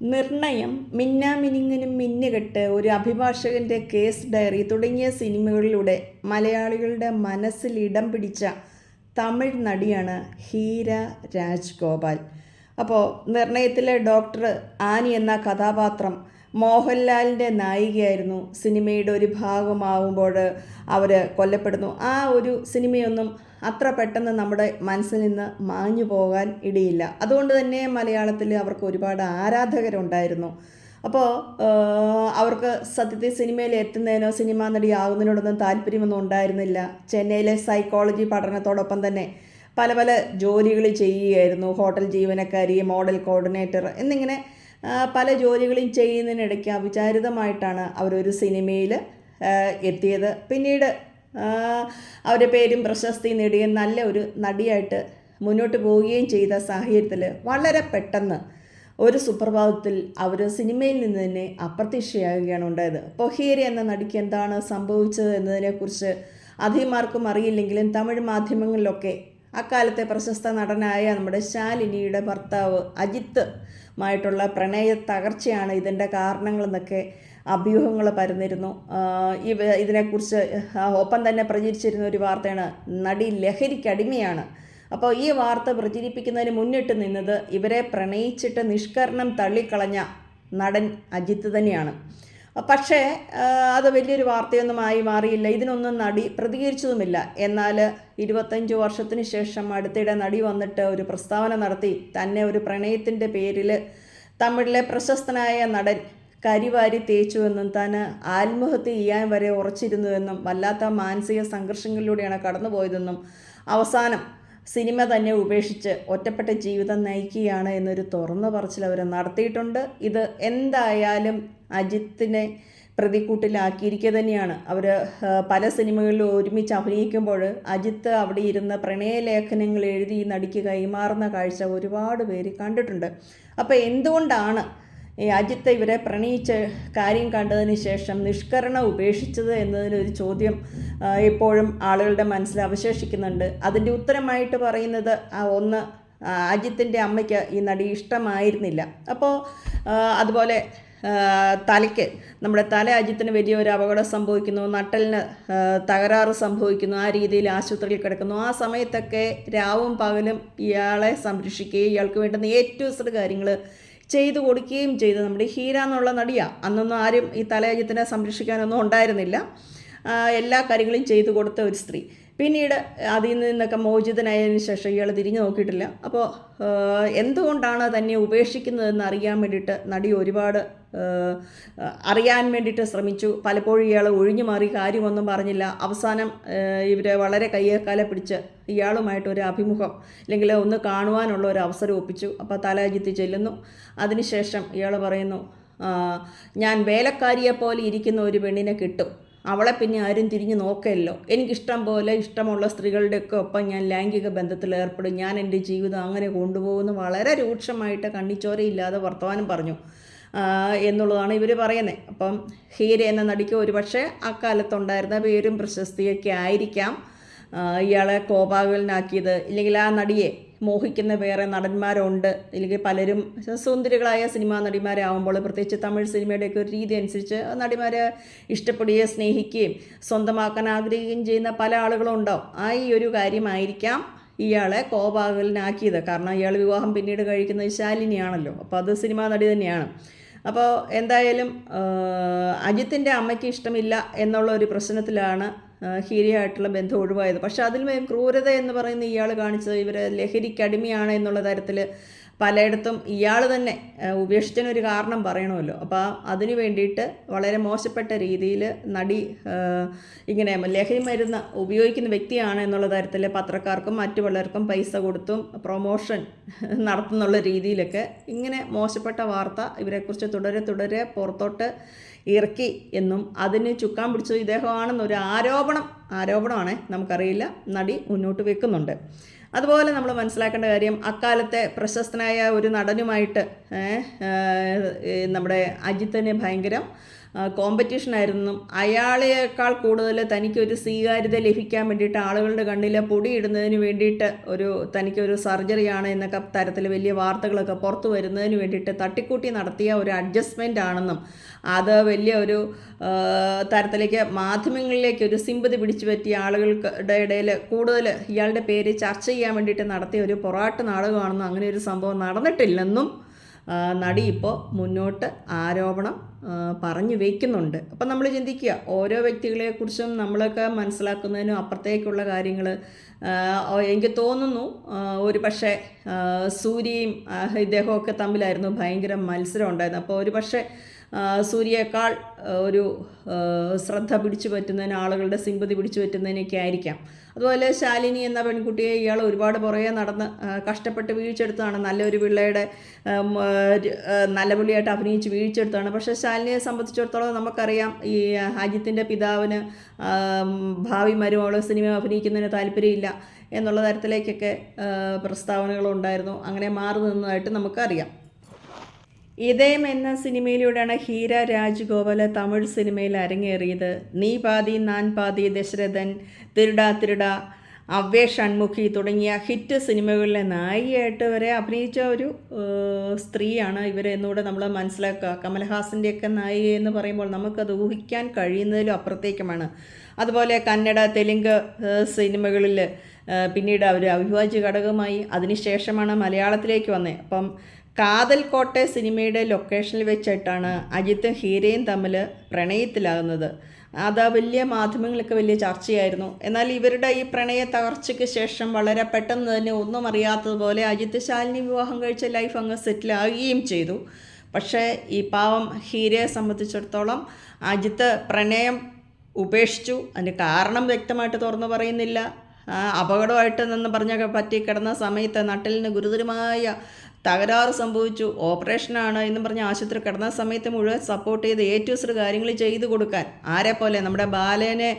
നിർണയം മിന്നാമിനിങ്ങനും മിന്നുകെട്ട് ഒരു അഭിഭാഷകന്റെ case diary തുടങ്ങിയ സിനിമകളിലൂടെ മലയാളികളുടെ മനസ്സിൽ ഇടം പിടിച്ച തമിഴ് നടിയാണ് ഹീര രാജ്ഗോപാൽ. അപ്പോൾ നിർണയത്തിലെ ഡോക്ടർ ആനി എന്ന കഥാപാത്രം മോഹൻലാലിന്റെ നായികയായിരുന്നു. സിനിമയുടെ ഒരു ഭാഗമാവുമ്പോൾ അവർ കൊല്ലപ്പെടുന്നു. ആ ഒരു സിനിമയൊന്നും അത്ര പെട്ടെന്ന് നമ്മുടെ മനസ്സിൽ നിന്ന് മാഞ്ഞു പോകാൻ ഇടയില്ല. അതുകൊണ്ട് തന്നെ മലയാളത്തിൽ അവർക്ക് ഒരുപാട് ആരാധകരുണ്ടായിരുന്നു. അപ്പോൾ അവർക്ക് സത്യത്തെ സിനിമയിൽ എത്തുന്നതിനോ സിനിമാ നടിയാകുന്നതിനോടൊന്നും താല്പര്യമൊന്നും ഉണ്ടായിരുന്നില്ല. ചെന്നൈയിലെ സൈക്കോളജി പഠനത്തോടൊപ്പം തന്നെ പല പല ജോലികൾ ചെയ്യുകയായിരുന്നു. ഹോട്ടൽ ജീവനക്കാരി മോഡൽ കോർഡിനേറ്റർ എന്നിങ്ങനെ പല ജോലികളും ചെയ്യുന്നതിനിടയ്ക്ക് അവിചാരിതമായിട്ടാണ് അവരൊരു സിനിമയിൽ എത്തിയത്. പിന്നീട് അവരുടെ പേരും പ്രശസ്തി നേടുകയും നല്ല ഒരു നടിയായിട്ട് മുന്നോട്ട് പോവുകയും ചെയ്ത സാഹചര്യത്തിൽ വളരെ പെട്ടെന്ന് ഒരു സുപ്രഭാതത്തിൽ അവർ സിനിമയിൽ നിന്ന് തന്നെ അപ്രത്യക്ഷയാകുകയാണ് ഉണ്ടായത്. പൊഹീരി എന്ന നടിക്ക് എന്താണ് സംഭവിച്ചത് എന്നതിനെക്കുറിച്ച് അധികമാർക്കും അറിയില്ലെങ്കിലും തമിഴ് മാധ്യമങ്ങളിലൊക്കെ അക്കാലത്തെ പ്രശസ്ത നടനായ നമ്മുടെ ശാലിനിയുടെ ഭർത്താവ് അജിത്ത് മായിട്ടുള്ള പ്രണയ തകർച്ചയാണ് ഇതിന്റെ കാരണങ്ങളെന്നൊക്കെ അഭ്യൂഹങ്ങൾ പരന്നിരുന്നു. ഇവ ഇതിനെക്കുറിച്ച് ഒപ്പം തന്നെ പ്രചരിച്ചിരുന്ന ഒരു വാർത്തയാണ് നടി ലഹരിക്കടിമയാണ് അപ്പോൾ ഈ വാർത്ത പ്രചരിപ്പിക്കുന്നതിന് മുന്നിട്ട് നിന്നത് ഇവരെ പ്രണയിച്ചിട്ട് നിഷ്കരണം തള്ളിക്കളഞ്ഞ നടൻ അജിത്ത് തന്നെയാണ്. പക്ഷേ അത് വലിയൊരു വാർത്തയൊന്നുമായി മാറിയില്ല. ഇതിനൊന്നും നടി പ്രതികരിച്ചതുമില്ല. എന്നാൽ ഇരുപത്തഞ്ച് വർഷത്തിന് ശേഷം അടുത്തിടെ നടി വന്നിട്ട് ഒരു പ്രസ്താവന നടത്തി. തന്നെ ഒരു പ്രണയത്തിന്റെ പേരിൽ തമിഴിലെ പ്രശസ്തനായ നടൻ കരിവാരി തേച്ചു എന്നും താൻ ആത്മഹത്യ ചെയ്യാൻ വരെ ഉറച്ചിരുന്നുവെന്നും വല്ലാത്ത മാനസിക സംഘർഷങ്ങളിലൂടെയാണ് കടന്നുപോയതെന്നും അവസാനം സിനിമ തന്നെ ഉപേക്ഷിച്ച് ഒറ്റപ്പെട്ട ജീവിതം നയിക്കുകയാണ് എന്നൊരു തുറന്നു പറച്ചിൽ അവർ നടത്തിയിട്ടുണ്ട്. ഇത് എന്തായാലും അജിത്തിനെ പ്രതിക്കൂട്ടിലാക്കിയിരിക്കുക തന്നെയാണ്. അവർ പല സിനിമകളിലും ഒരുമിച്ച് അഭിനയിക്കുമ്പോൾ അജിത്ത് അവിടെ ഇരുന്ന് പ്രണയലേഖനങ്ങൾ എഴുതി നടിക്ക് കൈമാറുന്ന കാഴ്ച ഒരുപാട് പേര് കണ്ടിട്ടുണ്ട്. അപ്പോൾ എന്തുകൊണ്ടാണ് ഈ അജിത്ത് ഇവരെ പ്രണയിച്ച കാര്യം കണ്ടതിന് ശേഷം നിഷ്കരണ ഉപേക്ഷിച്ചത് എന്നതിനൊരു ചോദ്യം ഇപ്പോഴും ആളുകളുടെ മനസ്സിൽ അവശേഷിക്കുന്നുണ്ട്. അതിന്റെ ഉത്തരമായിട്ട് പറയുന്നത് ഒന്ന് അജിത്തിന്റെ അമ്മയ്ക്ക് ഈ നടി ഇഷ്ടമായിരുന്നില്ല. അപ്പോൾ അതുപോലെ തലയ്ക്ക്. നമ്മുടെ തല അജിത്തിന് വലിയൊരു അപകടം സംഭവിക്കുന്നു. നട്ടലിന് തകരാറ് സംഭവിക്കുന്നു. ആ രീതിയിൽ ആശുപത്രിയിൽ കിടക്കുന്നു. ആ സമയത്തൊക്കെ രാവും പകലും ഇയാളെ സംരക്ഷിക്കുകയും ഇയാൾക്ക് വേണ്ടുന്ന ഏറ്റവും ചെറു കാര്യങ്ങൾ ചെയ്തു കൊടുക്കുകയും ചെയ്ത്. നമ്മുടെ ഹീര എന്നുള്ള നടിയ. അന്നൊന്നും ആരും ഈ തലയജിത്തിനെ സംരക്ഷിക്കാനൊന്നും ഉണ്ടായിരുന്നില്ല. എല്ലാ കാര്യങ്ങളും ചെയ്തു കൊടുത്ത ഒരു സ്ത്രീ. പിന്നീട് അതിൽ നിന്നൊക്കെ മോചിതനായതിനു ശേഷം ഇയാൾ തിരിഞ്ഞു നോക്കിയിട്ടില്ല. അപ്പോൾ എന്തുകൊണ്ടാണ് തന്നെ ഉപേക്ഷിക്കുന്നതെന്ന് അറിയാൻ വേണ്ടിയിട്ട് നടി ഒരുപാട് അറിയാൻ വേണ്ടിയിട്ട് ശ്രമിച്ചു. പലപ്പോഴും ഇയാൾ ഒഴിഞ്ഞു മാറി കാര്യമൊന്നും പറഞ്ഞില്ല. അവസാനം ഇവരെ വളരെ കയ്യേക്കാലെ പിടിച്ച് ഇയാളുമായിട്ട് ഒരു അഭിമുഖം അല്ലെങ്കിൽ ഒന്ന് കാണുവാനുള്ള ഒരു അവസരം ഒപ്പിച്ചു. അപ്പോൾ തലാജിത്ത് ചെല്ലുന്നു. അതിനുശേഷം ഇയാൾ പറയുന്നു ഞാൻ വേലക്കാരിയെപ്പോലെ ഇരിക്കുന്ന ഒരു പെണ്ണിനെ കിട്ടും. അവളെ പിന്നെ ആരും തിരിഞ്ഞു നോക്കല്ലോ. എനിക്കിഷ്ടം പോലെ ഇഷ്ടമുള്ള സ്ത്രീകളുടെയൊക്കെ ഒപ്പം ഞാൻ ലൈംഗിക ബന്ധത്തിൽ ഏർപ്പെടും. ഞാൻ എന്റെ ജീവിതം അങ്ങനെ കൊണ്ടുപോകുന്നു വളരെ രൂക്ഷമായിട്ട് കണ്ണിച്ചോരയില്ലാതെ വർത്തമാനം പറഞ്ഞു. എന്നുള്ളതാണ് ഇവർ പറയുന്നത്. അപ്പം ഹീര എന്ന നടിക്ക് ഒരുപക്ഷെ അക്കാലത്തുണ്ടായിരുന്ന പേരും പ്രശസ്തിയൊക്കെ ആയിരിക്കാം ഇയാളെ കോപാകുലനാക്കിയത്. ഇല്ലെങ്കിൽ ആ നടിയെ മോഹിക്കുന്ന വേറെ നടന്മാരുണ്ട്. അല്ലെങ്കിൽ പലരും സുന്ദരികളായ സിനിമാ നടിമാരാകുമ്പോൾ പ്രത്യേകിച്ച് തമിഴ് സിനിമയുടെയൊക്കെ ഒരു രീതി അനുസരിച്ച് നടിമാരെ ഇഷ്ടപ്പെടുകയും സ്നേഹിക്കുകയും സ്വന്തമാക്കാൻ ആഗ്രഹിക്കുകയും ചെയ്യുന്ന പല ആളുകളും ഉണ്ടാവും ആ ഈ ഒരു കാര്യമായിരിക്കാം ഇയാളെ കോപാകലിനാക്കിയത്. കാരണം ഇയാൾ വിവാഹം പിന്നീട് കഴിക്കുന്നത് ശാലിനിയാണല്ലോ. അപ്പോൾ അത് സിനിമാ നടി തന്നെയാണ്. അപ്പോൾ എന്തായാലും അജിത്തിന്റെ അമ്മയ്ക്ക് ഇഷ്ടമില്ല എന്നുള്ള ഒരു പ്രശ്നത്തിലാണ് ഹീരയായിട്ടുള്ള ബന്ധം ഒഴിവായത്. പക്ഷെ അതിൽ ക്രൂരത എന്ന് പറയുന്ന ഇയാൾ കാണിച്ചത് ഇവർ ലഹരിക്കടിമയാണ് എന്നുള്ള തരത്തിൽ പലയിടത്തും ഇയാൾ തന്നെ ഉപേക്ഷിച്ചതിനൊരു കാരണം പറയണമല്ലോ. അപ്പോൾ അതിന് വേണ്ടിയിട്ട് വളരെ മോശപ്പെട്ട രീതിയിൽ നടി ഇങ്ങനെ ലഹരി മരുന്ന് ഉപയോഗിക്കുന്ന വ്യക്തിയാണ് എന്നുള്ള തരത്തിൽ പത്രക്കാർക്കും മറ്റു പലർക്കും പൈസ കൊടുത്തും പ്രൊമോഷൻ നടത്തുന്നുള്ള രീതിയിലൊക്കെ ഇങ്ങനെ മോശപ്പെട്ട വാർത്ത ഇവരെക്കുറിച്ച് തുടരെ തുടരെ പുറത്തോട്ട് ഇറക്കി എന്നും അതിന് ചുക്കാൻ പിടിച്ചത് ഇദ്ദേഹമാണെന്നൊരു ആരോപണം ആരോപണമാണേ നമുക്കറിയില്ല. നടി മുന്നോട്ട് വെക്കുന്നുണ്ട്. അതുപോലെ നമ്മൾ മനസ്സിലാക്കേണ്ട കാര്യം അക്കാലത്തെ പ്രശസ്തനായ ഒരു നടനുമായിട്ട് നമ്മുടെ അജിത്തിനെ ഭയങ്കര കോമ്പറ്റീഷൻ ആയിരുന്നു. അയാളേക്കാൾ കൂടുതൽ തനിക്കൊരു സ്വീകാര്യത ലഭിക്കാൻ വേണ്ടിയിട്ട് ആളുകളുടെ കണ്ണിൽ പൊടിയിടുന്നതിന് വേണ്ടിയിട്ട് ഒരു തനിക്കൊരു സർജറിയാണ് എന്നൊക്കെ തരത്തിൽ വലിയ വാർത്തകളൊക്കെ പുറത്തു വരുന്നതിന് വേണ്ടിയിട്ട് തട്ടിക്കൂട്ടി നടത്തിയ ഒരു അഡ്ജസ്റ്റ്മെന്റ് ആണെന്നും അത് വലിയ ഒരു തരത്തിലേക്ക് മാധ്യമങ്ങളിലേക്ക് ഒരു സിമ്പതി പിടിച്ചു പറ്റിയ ആളുകൾക്കുടെ ഇടയിൽ കൂടുതൽ ഇയാളുടെ പേര് ചർച്ച ചെയ്യാൻ വേണ്ടിയിട്ട് നടത്തിയ ഒരു പൊറാട്ട് നാടകമാണെന്നും അങ്ങനെ ഒരു സംഭവം നടന്നിട്ടില്ലെന്നും നടി ഇപ്പോൾ മുന്നോട്ട് ആരോപണം പറഞ്ഞു വയ്ക്കുന്നുണ്ട് അപ്പം നമ്മൾ ചിന്തിക്കുക ഓരോ വ്യക്തികളെക്കുറിച്ചും നമ്മളൊക്കെ മനസ്സിലാക്കുന്നതിനും അപ്പുറത്തേക്കുള്ള കാര്യങ്ങൾ എനിക്ക് തോന്നുന്നു ഒരു പക്ഷേ സൂര്യയും ഇദ്ദേഹമൊക്കെ തമ്മിലായിരുന്നു ഭയങ്കര മത്സരം ഉണ്ടായിരുന്നു അപ്പോൾ ഒരു പക്ഷേ സൂര്യയേക്കാൾ ഒരു ശ്രദ്ധ പിടിച്ചു പറ്റുന്നതിന് ആളുകളുടെ സിമ്പതി പിടിച്ചു പറ്റുന്നതിനൊക്കെ ആയിരിക്കാം. അതുപോലെ ശാലിനി എന്ന പെൺകുട്ടിയെ ഇയാൾ ഒരുപാട് പുറകെ നടന്ന് കഷ്ടപ്പെട്ട് വീഴ്ചെടുത്താണ് നല്ലൊരു പിള്ളയുടെ നല്ല അഭിനയിച്ച് വീഴ്ചെടുത്താണ് പക്ഷേ ശാലിനിയെ സംബന്ധിച്ചിടത്തോളം നമുക്കറിയാം ഈ അജിത്തിന്റെ പിതാവിന് ഭാവി മരുമോൾ സിനിമ അഭിനയിക്കുന്നതിന് താല്പര്യമില്ല എന്നുള്ള തരത്തിലേക്കൊക്കെ പ്രസ്താവനകളുണ്ടായിരുന്നു. അങ്ങനെ മാറി നിന്നതായിട്ട് നമുക്കറിയാം. ഇതയം എന്ന സിനിമയിലൂടെയാണ് ഹീര രാജഗോപാല തമിഴ് സിനിമയിൽ അരങ്ങേറിയത്. നീ പാതി നാൻ പാതി ദശരഥൻ തിരുടാ തിരുട അവ്യ ഷൺമുഖി തുടങ്ങിയ ഹിറ്റ് സിനിമകളിലെ നായികയായിട്ട് വരെ അഭിനയിച്ച ഒരു സ്ത്രീയാണ് ഇവരെന്നുകൂടെ നമ്മൾ മനസ്സിലാക്കുക. കമൽഹാസന്റെയൊക്കെ നായിക എന്ന് പറയുമ്പോൾ നമുക്കത് ഊഹിക്കാൻ കഴിയുന്നതിലും അപ്പുറത്തേക്കുമാണ്. അതുപോലെ കന്നഡ തെലുങ്ക് സിനിമകളിൽ പിന്നീട് അവർ അവിഭാജ്യ ഘടകമായി അതിനുശേഷമാണ് മലയാളത്തിലേക്ക് വന്നത് അപ്പം കാതൽ കോട്ടെ സിനിമയുടെ ലൊക്കേഷനിൽ വെച്ചിട്ടാണ് അജിത്തും ഹീരയും തമ്മിൽ പ്രണയത്തിലാകുന്നത്. അത് വലിയ മാധ്യമങ്ങളൊക്കെ വലിയ ചർച്ചയായിരുന്നു. എന്നാൽ ഇവരുടെ ഈ പ്രണയ തകർച്ചയ്ക്ക് ശേഷം വളരെ പെട്ടെന്ന് തന്നെ ഒന്നും അറിയാത്തതുപോലെ അജിത്ത് ശാലിനി വിവാഹം കഴിച്ച ലൈഫ് അങ്ങ് സെറ്റിലാകുകയും ചെയ്തു. പക്ഷേ ഈ പാവം ഹീരയെ സംബന്ധിച്ചിടത്തോളം അജിത്ത് പ്രണയം ഉപേക്ഷിച്ചു. അതിന് കാരണം വ്യക്തമായിട്ട് തുറന്നു പറയുന്നില്ല. അപകടമായിട്ട് നിന്ന് പറഞ്ഞൊക്കെ പറ്റി കിടന്ന സമയത്ത് നട്ടലിന് ഗുരുതരമായ തകരാറ് സംഭവിച്ചു. ഓപ്പറേഷനാണ് എന്നും പറഞ്ഞ് ആശുപത്രി കിടന്ന സമയത്ത് മുഴുവൻ സപ്പോർട്ട് ചെയ്ത് എ ടു കാര്യങ്ങൾ ചെയ്തു കൊടുക്കാൻ. ആരെ പോലെ? നമ്മുടെ ബാലേനെ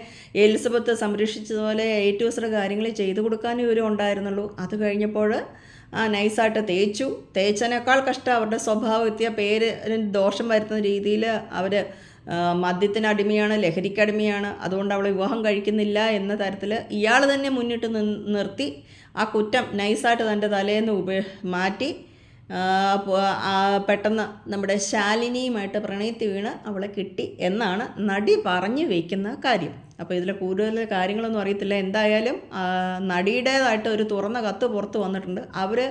എലിസബത്ത് സംരക്ഷിച്ചതുപോലെ എ ടു കാര്യങ്ങൾ ചെയ്തു കൊടുക്കാനും ഇവരും ഉണ്ടായിരുന്നുള്ളൂ. അത് കഴിഞ്ഞപ്പോൾ ആ നൈസായിട്ട് തേച്ചു. തേച്ചതിനേക്കാൾ കഷ്ടം അവരുടെ സ്വഭാവം എത്തിയ പേര് ദോഷം വരുത്തുന്ന രീതിയിൽ അവർ മദ്യത്തിന് അടിമയാണ് ലഹരിക്ക് അടിമയാണ്. അതുകൊണ്ട് അവൾ വിവാഹം കഴിക്കുന്നില്ല എന്ന തരത്തിൽ ഇയാൾ തന്നെ മുന്നിട്ട് നിർത്തി ആ കുറ്റം നൈസായിട്ട് തന്റെ തലേന്ന് ഉപ മാറ്റി പെട്ടെന്ന് നമ്മുടെ ശാലിനിയുമായിട്ട് പ്രണയത്തിൽ വീണ് അവളെ കിട്ടി എന്നാണ് നടി പറഞ്ഞു വയ്ക്കുന്ന കാര്യം. അപ്പോൾ ഇതിലെ കൂടുതൽ കാര്യങ്ങളൊന്നും അറിയത്തില്ല. എന്തായാലും നടിയുടേതായിട്ട് ഒരു തുറന്ന കത്ത് പുറത്ത് വന്നിട്ടുണ്ട്. അവർ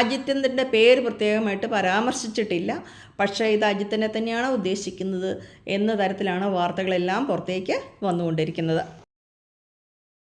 അജിത്തിന്റെ പേര് പ്രത്യേകമായിട്ട് പരാമർശിച്ചിട്ടില്ല. പക്ഷേ ഇത് അജിത്തിനെ തന്നെയാണ് ഉദ്ദേശിക്കുന്നത് എന്ന തരത്തിലാണ് വാർത്തകളെല്ലാം പുറത്തേക്ക് വന്നുകൊണ്ടിരിക്കുന്നത്.